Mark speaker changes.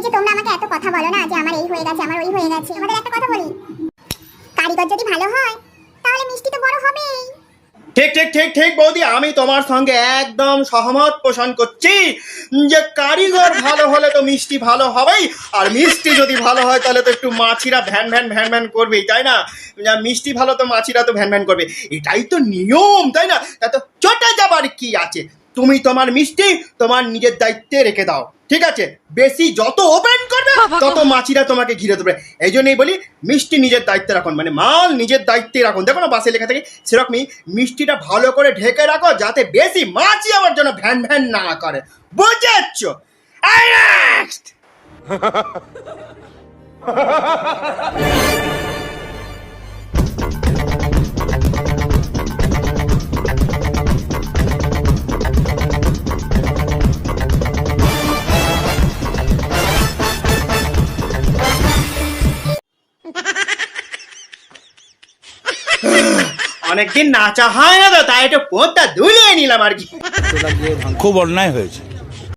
Speaker 1: এই যে তোমরা আমাকে এত কথা বলো না যে আমার এই হয়ে গেছে, আমার ওই হয়ে গেছে। আমাদের একটা কথা বলি? কারিগর যদি ভালো হয় তাহলে মিষ্টি তো বড় হবেই
Speaker 2: ঠিক ঠিক ঠিক ঠিক বৌদি, আমি তোমার সঙ্গে একদম সহমত পোষণ করছি যে কারিগর ভালো হলে তো মিষ্টি ভালো হবেই, আর মিষ্টি যদি ভালো হয় তাহলে তো একটু মাছিরা ভ্যান ভ্যান ভ্যান ভ্যান করবেই, তাই না? মিষ্টি ভালো তো মাছিরা তো ভ্যান ভ্যান করবে। এটাই তো নিয়ম, তাই না? তা তো চটে যাবার কি আছে? তুমি তোমার মিষ্টি তোমার নিজের দায়িত্বে রেখে দাও, ঠিক আছে? বেশি যত ওপেন তত মাছিরা তোমাকে ঘিরে দেবে এই জন্যই বলি মিষ্টি নিজের দায়িত্বে রাখুন। মানে মাল নিজের দায়িত্বে রাখুন। দেখো না বাসে লেখা থাকে সেরকমই মিষ্টিটা ভালো করে ঢেকে রাখো যাতে বেশি মাছি আমার জন্য ভ্যান ভ্যান না করে। বুঝেছ? নেক্সট অনেকদিন নাচা হয় না তো, তাই একটু পোঁতটা দুলিয়ে নিলাম আর কি।
Speaker 3: খুব অন্যায় হয়েছে।